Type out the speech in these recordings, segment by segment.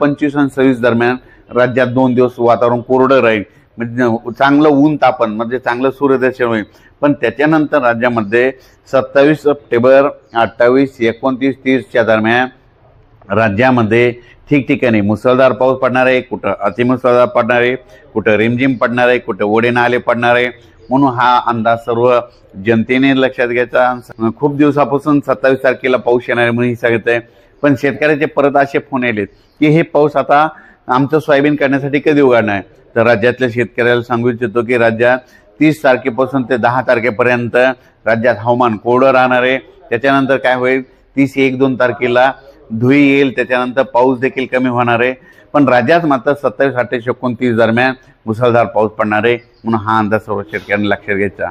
पंचवीस आणि सव्वीस दरम्यान राज्यात दोन दिवस वातावरण कोरडं राहील. म्हणजे चांगलं ऊन तापन म्हणजे चांगलं सूर्यदर्शन होईल. पण त्याच्यानंतर राज्यामध्ये सत्तावीस सप्टेंबर अठ्ठावीस एकोणतीस तीसच्या दरम्यान राज्यामध्ये ठिकठिकाणी मुसळधार पाऊस पडणार आहे कुठं अतिमुसळधार पडणार आहे कुठं रिमझिम पडणार आहे कुठं ओढे नाले पडणार आहे. म्हणून हा अंदाज सर्व जनतेने लक्षात घ्यायचा. खूप दिवसापासून सत्तावीस तारखेला पाऊस येणार आहे म्हणून ही सांगत आहे पण शेतकऱ्याचे परत असे फोन आलेत की हे पाऊस आता आमचं सोयाबीन करण्यासाठी कधी उघडणार आहे? तर राज्यातल्या शेतकऱ्याला सांगू इच्छितो की राज्यात तीस तारखेपासून ते दहा तारखेपर्यंत राज्यात हवामान कोरडं राहणार आहे. त्याच्यानंतर काय होईल? तीस एक दोन तारखेला धुई येईल. त्याच्यानंतर पाऊस देखील कमी होणार आहे. पण राज्यात मात्र सत्तावीस अठ्ठावीस एकोणतीस दरम्यान मुसळधार पाऊस पडणार आहे. म्हणून हा अंदाज सर्व शेतकऱ्यांनी लक्षात घ्यायचा.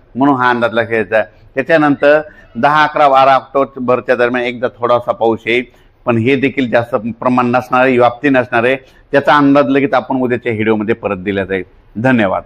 म्हणून हा अंदाज खेळायचा घ्यायचा त्याच्यानंतर दहा अकरा बारा ऑक्टोबरच्या दरम्यान एकदा थोडासा पाऊस येईल. पण हे देखील जास्त प्रमाण नसणार आहे व्याप्ती नसणार आहे त्याचा अंदाज लगेच आपण उद्याच्या व्हिडिओमध्ये परत दिला जाईल. धन्यवाद.